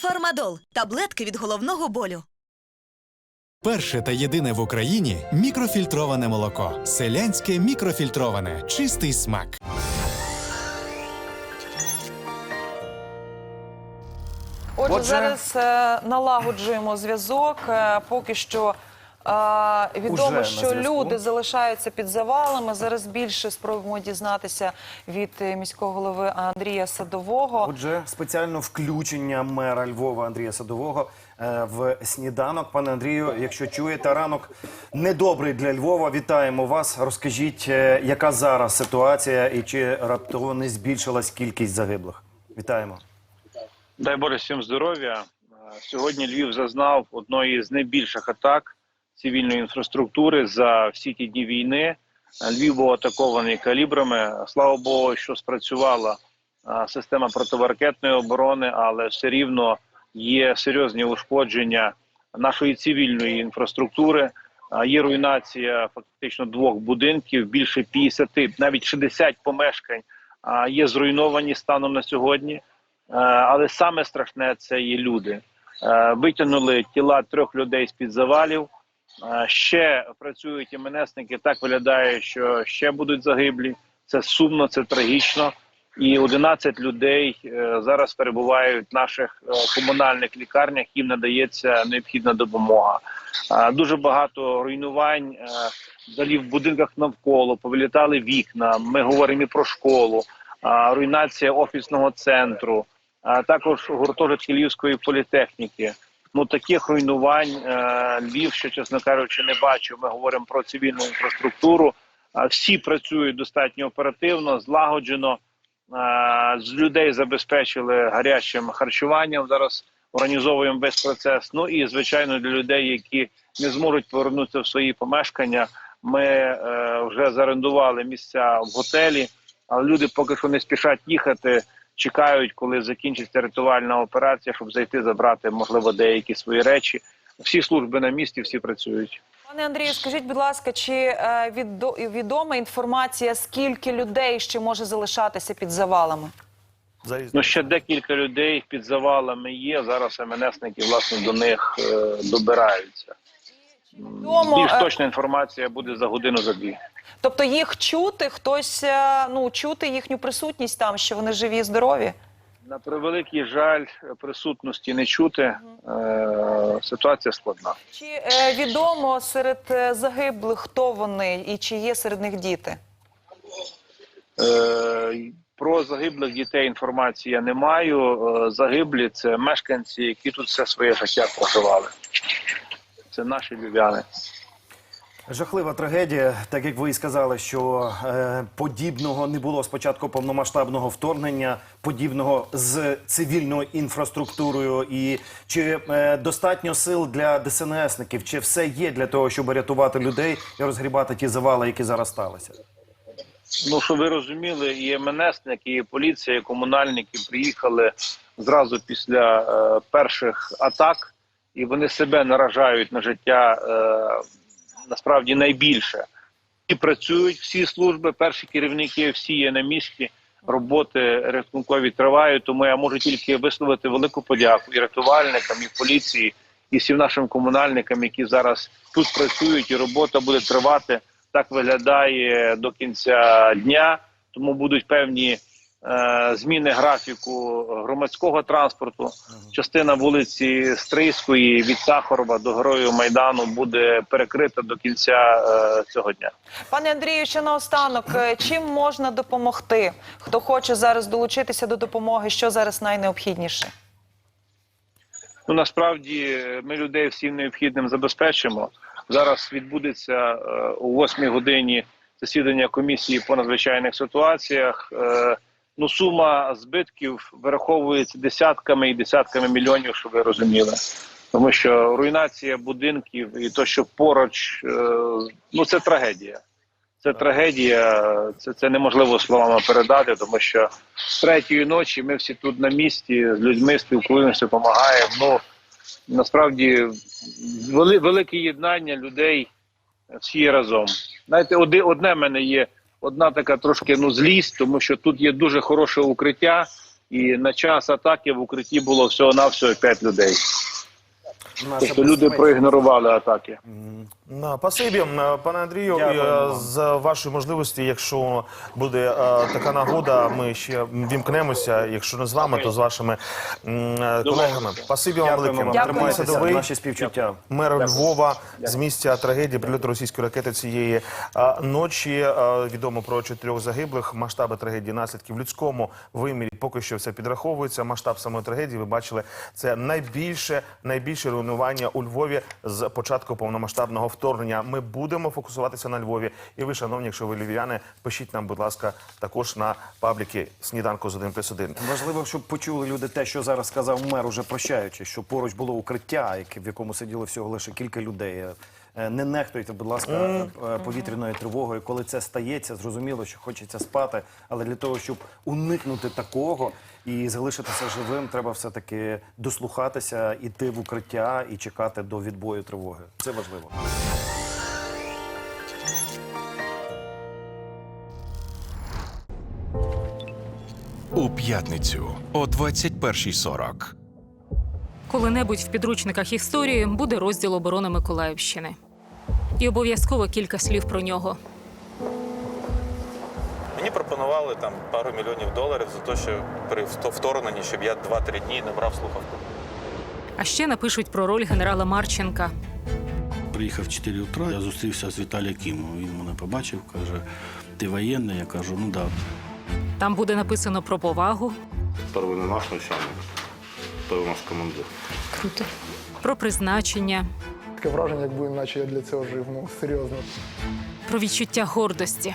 Фармадол таблетки від головного болю. Перше та єдине в Україні мікрофільтроване молоко. Селянське мікрофільтроване. Чистий смак. Отже, Отже- зараз е, налагоджуємо зв'язок. Е, поки що відомо, Уже на що зв'язку. люди залишаються під завалами. Зараз більше спробуємо дізнатися від е, міського голови Андрія Садового. Отже, спеціально включення мера Львова Андрія Садового е, в сніданок. Пане Андрію, якщо чуєте ранок недобрий для Львова, вітаємо вас. Розкажіть, е, яка зараз ситуація і чи раптово не збільшилась кількість загиблих? Вітаємо. Дай Боже всім здоров'я. Е, Сьогодні Львів зазнав одної з найбільших атак цивільної інфраструктури за всі ті дні війни. Львів був атакований калібрами. Слава Богу, що спрацювала система противоракетної оборони, але все рівно є серйозні ушкодження нашої цивільної інфраструктури. Є руйнація фактично двох будинків, більше 50, навіть 60 помешкань є зруйновані станом на сьогодні. Але саме страшне це є люди. Витягнули тіла трьох людей з під завалів. Ще працюють іменесники. Так виглядає, що ще будуть загиблі. Це сумно, це трагічно. І 11 людей е, зараз перебувають в наших е, комунальних лікарнях. Їм надається необхідна допомога. Дуже багато руйнувань е, взагалі в будинках навколо повилітали вікна. Ми говоримо і про школу, руйнація офісного центру, а також гуртожитки Львівської політехніки. Ну таких руйнувань е, Львів, ще чесно кажучи, не бачив. Ми говоримо про цивільну інфраструктуру. Всі працюють достатньо оперативно, злагоджено. Е, з людей забезпечили гарячим харчуванням. Зараз організовуємо весь процес. Ну і звичайно для людей, які не зможуть повернутися в свої помешкання. Ми е, вже зарендували місця в готелі, але люди поки що не спішать їхати. Чекають, коли закінчиться рятувальна операція, щоб зайти забрати, можливо, деякі свої речі. Всі служби на місці, всі працюють. Пане Андрію, скажіть, будь ласка, чи е, відома інформація, скільки людей ще може залишатися під завалами? Ну ще декілька людей під завалами є. Зараз МНСники власне до них е, добираються. Відомо, Більш е, точна інформація буде за годину за дві. Тобто їх чути, хтось е, ну чути їхню присутність там, що вони живі і здорові? На превеликий жаль, присутності не чути. Е, ситуація складна. Чи е, відомо серед загиблих, хто вони і чи є серед них діти? Е, про загиблих дітей інформації я не маю. Загиблі це мешканці, які тут все своє життя проживали. Це наші львів'яни. Жахлива трагедія, так як ви і сказали, що е, подібного не було спочатку повномасштабного вторгнення, подібного з цивільною інфраструктурою. І чи е, достатньо сил для ДСНСників? Чи все є для того, щоб рятувати людей і розгрібати ті завали, які зараз сталися? Ну, щоб ви розуміли, і МНСники, і поліція, і комунальники приїхали зразу після е, перших атак, і вони себе наражають на життя е, насправді найбільше. І працюють всі служби, перші керівники, всі є на місці. Роботи рятункові тривають, тому я можу тільки висловити велику подяку і рятувальникам, і поліції, і всім нашим комунальникам, які зараз тут працюють, і робота буде тривати. Так виглядає до кінця дня, тому будуть певні зміни графіку громадського транспорту. Частина вулиці Стрийської від Сахарова до Героїв Майдану буде перекрита до кінця е, цього дня. Пане Андрію, ще наостанок, е, чим можна допомогти? Хто хоче зараз долучитися до допомоги? Що зараз найнеобхідніше? Ну насправді е, ми людей всім необхідним забезпечимо. Зараз відбудеться е, о 8 годині засідання комісії по надзвичайних ситуаціях. Ну сума збитків вираховується десятками і десятками мільйонів, щоб ви розуміли. Тому що руйнація будинків і то, що поруч, е, ну це трагедія. Це трагедія, це, це неможливо словами передати, тому що з третьої ночі ми всі тут на місці з людьми спілкуємося, допомагаємо. Ну насправді вели, велике єднання людей всі разом. Знаєте, одне в мене є одна така трошки ну злість, тому що тут є дуже хороше укриття, І на час атаки в укритті було всього-навсього 5 людей. Тобто люди проігнорували атаки. Е, пане Андрію, е, за ваші можливості. Якщо буде е, така нагода, ми ще вімкнемося. Якщо не з вами, то з вашими е, колегами. Спасибі вам велике. вам. Дякую. Садовий, Наші співчуття. мер Львова з місця трагедії прильоту російської ракети цієї ночі. Відомо про чотирьох загиблих. Масштаби трагедії наслідків в людському вимірі поки що все підраховується. Масштаб самої трагедії, ви бачили, це найбільше найбільше руйнування у Львові з початку повномасштабного вторгнення. Ми будемо фокусуватися на Львові. І ви, шановні, якщо ви львів'яни, пишіть нам, будь ласка, також на пабліки сніданку з 1 плюс 1. Важливо, щоб почули люди те, що зараз сказав мер, уже прощаючи, що поруч було укриття, в якому сиділо всього лише кілька людей. Е, Не нехтуйте, будь ласка, е, повітряною тривогою. Коли це стається, зрозуміло, що хочеться спати, але для того, щоб уникнути такого і залишитися живим, треба все-таки дослухатися, іти в укриття і чекати до відбою тривоги. Це важливо. У п'ятницю о 21.40. Коли-небудь в підручниках історії буде розділ оборони Миколаївщини. І обов'язково кілька слів про нього. Мені пропонували там пару мільйонів доларів за те, що при вторгненні, щоб я 2-3 дні не брав слухавку. А ще напишуть про роль генерала Марченка. Приїхав в 4 утра, я зустрівся з Віталієм Кімом. Він мене побачив, каже, ти воєнний? Я кажу, ну так. Да. Там буде написано про повагу, Перший не наш начальник, той у нас командир. про призначення, Таке враження, якби наче я для цього жив. Ну серйозно. про відчуття гордості.